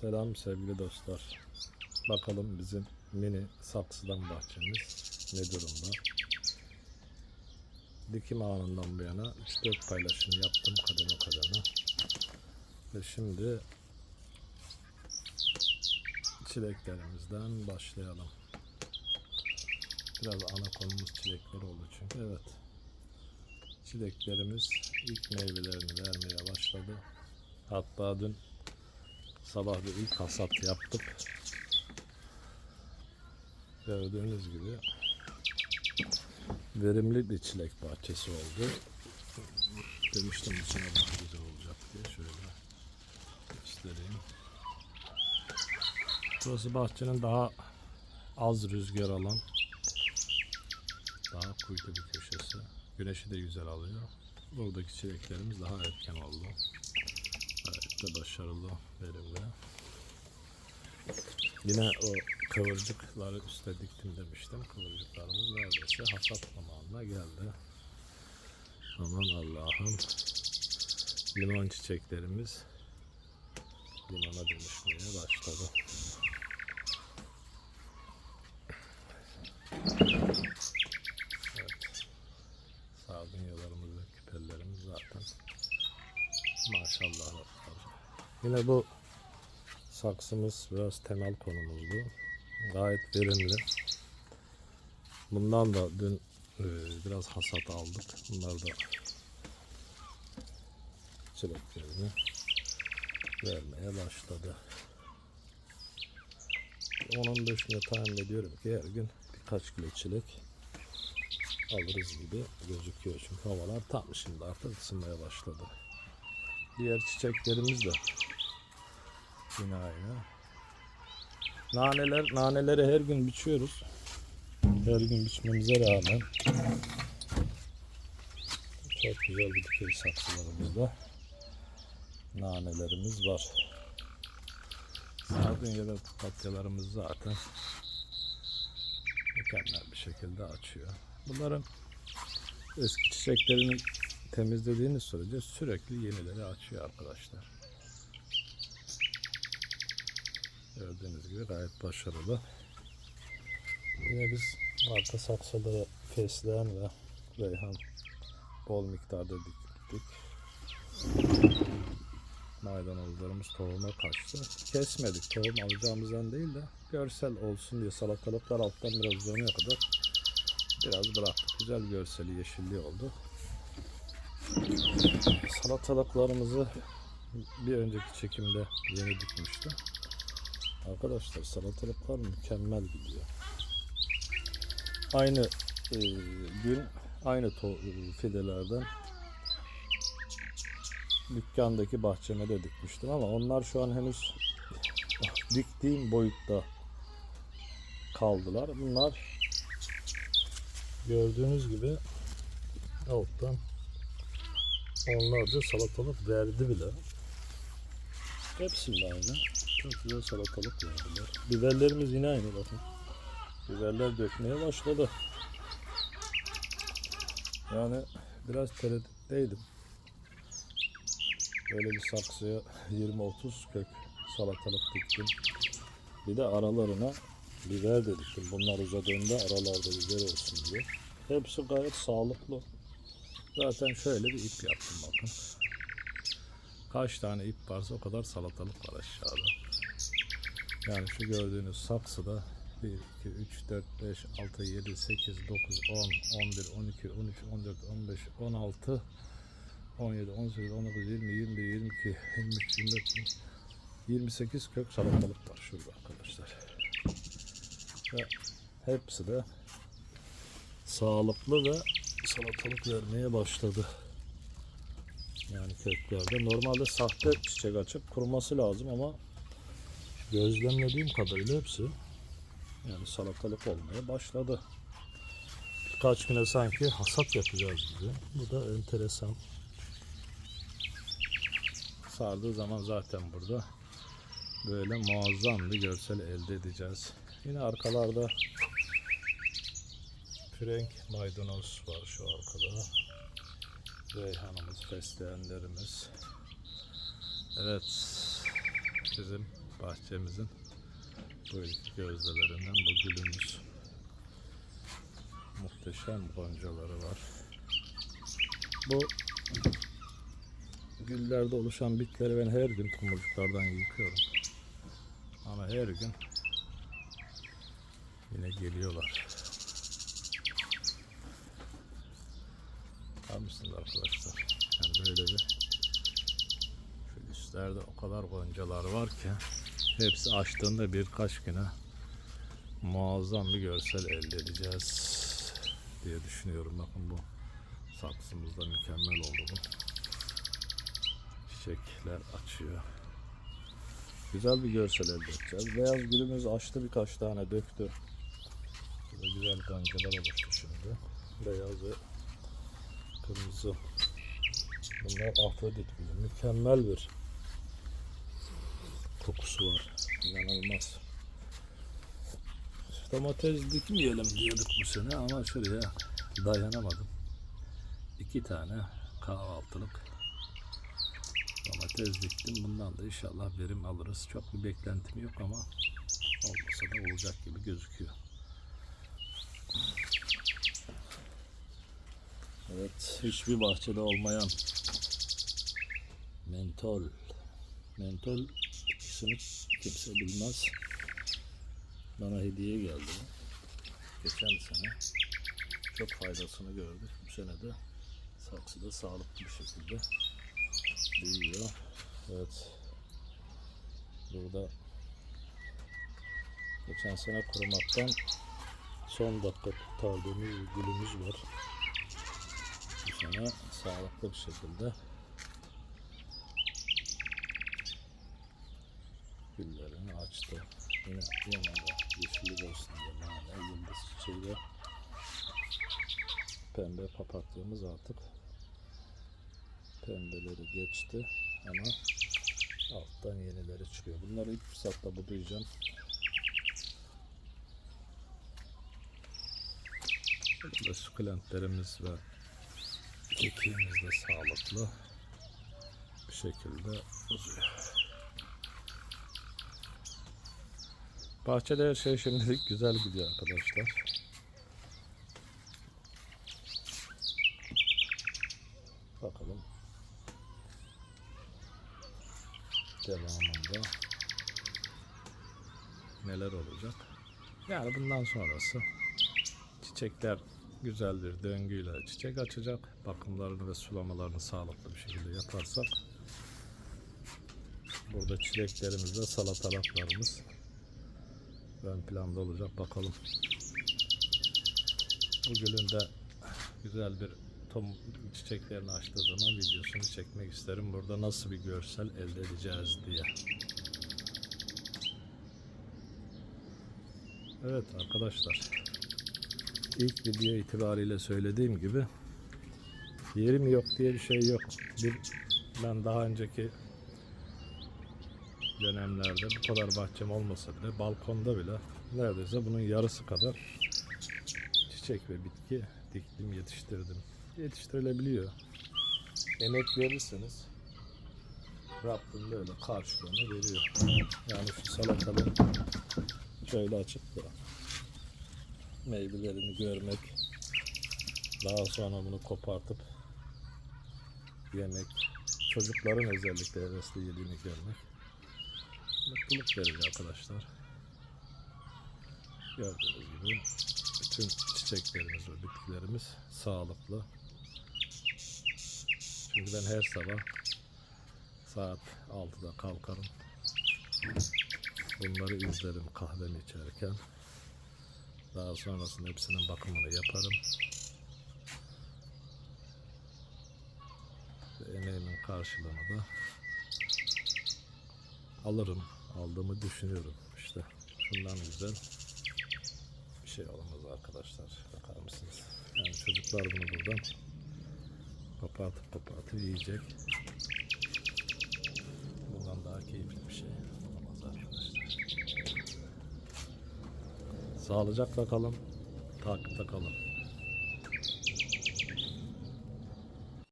Selam sevgili dostlar. Bakalım bizim mini saksıdan bahçemiz ne durumda. Dikim anından bu yana 3-4 paylaşım yaptım kademe kademe. Ve şimdi çileklerimizden başlayalım. Biraz ana konumuz çilekler oldu çünkü. Evet. Çileklerimiz ilk meyvelerini vermeye başladı. Hatta dün sabah bir ilk hasat yaptık. Gördüğünüz gibi verimli bir çilek bahçesi oldu. Demiştim içine daha güzel olacak diye şöyle göstereyim. Burası bahçenin daha az rüzgar alan daha kuytu bir köşesi. Güneşi de güzel alıyor. Buradaki çileklerimiz daha erken oldu. Gayet de başarılı, verimli. Yine o kıvırcıkları üstte diktim demiştim. Kıvırcıklarımız neredeyse hasat zamanına geldi. Aman Allah'ım. Limon çiçeklerimiz limona dönüşmeye başladı. Evet. Sardunyalarımız ve küpellerimiz zaten maşallah var. Yine bu saksımız biraz temel konumuzdu. Gayet verimli. Bundan da dün e, biraz hasat aldık. Bunlar da çileklerini vermeye başladı. Onun dışında tahmin ediyorum ki her gün birkaç kilo çilek alırız gibi gözüküyor. Çünkü havalar tam şimdi artık ısınmaya başladı. Diğer çiçeklerimiz de yine aynı. Naneler, naneleri her gün biçiyoruz. Her gün biçmemize rağmen çok güzel bir dikey saksılarımızda nanelerimiz var. Sardunya'da papatyalarımız zaten mükemmel bir şekilde açıyor. Bunların eski çiçeklerini temizlediğiniz sürece sürekli yenileri açıyor arkadaşlar. Gibi gayet başarılı. Yine biz arka saksıda fesleğen ve reyhan bol miktarda diktik. Maydanozlarımız tohuma kaçtı. Kesmedik tohum alacağımızdan değil de görsel olsun diye salatalıklar alttan biraz dönüyor kadar biraz bıraktık. Güzel görseli yeşilliği oldu. Salatalıklarımızı bir önceki çekimde yeni dikmiştim. Arkadaşlar salatalıklar mükemmel gidiyor. Aynı e, gün aynı to- e, fidelerden dükkandaki bahçeme de dikmiştim ama onlar şu an henüz diktiğim boyutta kaldılar. Bunlar gördüğünüz gibi alttan onlarca salatalık verdi bile. Hepsinde aynı. Çok güzel salatalık verdiler. Biberlerimiz yine aynı bakın. Biberler dökmeye başladı. Yani biraz tereddütteydim. Böyle bir saksıya 20-30 kök salatalık diktim. Bir de aralarına biber de diktim. Bunlar uzadığında aralarda biber olsun diye. Hepsi gayet sağlıklı. Zaten şöyle bir ip yaptım bakın. Kaç tane ip varsa o kadar salatalık var aşağıda. Yani şu gördüğünüz saksıda 1, 2, 3, 4, 5, 6, 7, 8, 9, 10, 11, 12, 13, 14, 15, 16, 17, 18, 19, 20, 21, 22, 23, 24, 28 kök salatalık var şurada arkadaşlar. Ve hepsi de sağlıklı ve salatalık vermeye başladı. Yani köklerde. Normalde sahte çiçek açıp kuruması lazım ama gözlemlediğim kadarıyla hepsi yani salatalık olmaya başladı. Birkaç güne sanki hasat yapacağız gibi. Bu da enteresan. Sardığı zaman zaten burada böyle muazzam bir görsel elde edeceğiz. Yine arkalarda frenk maydanoz var şu arkada. Reyhanımız, fesleğenlerimiz. Evet. Bizim bahçemizin bu ilk gözdelerinden bu gülümüz. Muhteşem goncaları var. Bu güllerde oluşan bitleri ben her gün tomurcuklardan yıkıyorum. Ama her gün yine geliyorlar. Bakar mısınız arkadaşlar? Yani böyle bir üstlerde o kadar goncalar var ki hepsi açtığında birkaç güne muazzam bir görsel elde edeceğiz diye düşünüyorum. Bakın bu saksımızda mükemmel oldu bu. Çiçekler açıyor. Güzel bir görsel elde edeceğiz. Beyaz gülümüz açtı birkaç tane döktü. Burada güzel kancalar oluştu şimdi. Beyaz ve kırmızı. Bunlar Afrodit gülü. Mükemmel bir kokusu var. İnanılmaz. Domates dikmeyelim diyorduk bu sene ama şuraya dayanamadım. İki tane kahvaltılık domates diktim. Bundan da inşallah verim alırız. Çok bir beklentim yok ama olmasa da olacak gibi gözüküyor. Evet, hiçbir bahçede olmayan mentol. Mentol bitkisini kimse bilmez. Bana hediye geldi. Geçen sene çok faydasını gördük. Bu sene de saksıda sağlıklı bir şekilde büyüyor. Evet. Burada geçen sene kurumaktan son dakika kurtardığımız gülümüz var. Bu sene sağlıklı bir şekilde güllerini açtı. Yine yanında yeşillik olsun diye nane, yıldız çiçeği pembe papatyamız artık pembeleri geçti ama alttan yenileri çıkıyor. Bunları ilk fırsatta budayacağım. Burada sukulentlerimiz ve kekiğimiz de sağlıklı bir şekilde uzuyor. Bahçede her şey şimdilik güzel gidiyor arkadaşlar. Bakalım. Devamında neler olacak. Yani bundan sonrası çiçekler güzel bir döngüyle çiçek açacak. Bakımlarını ve sulamalarını sağlıklı bir şekilde yaparsak burada çileklerimizde salatalıklarımız ön planda olacak. Bakalım. Bu gülün de güzel bir tom çiçeklerini açtığı zaman videosunu çekmek isterim. Burada nasıl bir görsel elde edeceğiz diye. Evet arkadaşlar. İlk video itibariyle söylediğim gibi yerim yok diye bir şey yok. Bir, ben daha önceki dönemlerde bu kadar bahçem olmasa bile balkonda bile neredeyse bunun yarısı kadar çiçek ve bitki diktim yetiştirdim. Yetiştirilebiliyor. Emek verirseniz Rabbim böyle karşılığını veriyor. Yani şu salatalığın şöyle açıp da meyvelerini görmek daha sonra bunu kopartıp yemek çocukların özellikle hevesli yediğini görmek mutluluk verici arkadaşlar. Gördüğünüz gibi bütün çiçeklerimiz ve bitkilerimiz sağlıklı. Çünkü ben her sabah saat 6'da kalkarım. Bunları izlerim kahvemi içerken. Daha sonrasında hepsinin bakımını yaparım. Ve emeğimin karşılığını da alırım. Aldığımı düşünüyorum. İşte şundan güzel bir şey olamaz arkadaşlar. Bakar mısınız? Yani çocuklar bunu buradan kopartıp kopartıp yiyecek. Bundan daha keyifli bir şey olamaz arkadaşlar. Sağlıcakla kalın. Takipte kalın.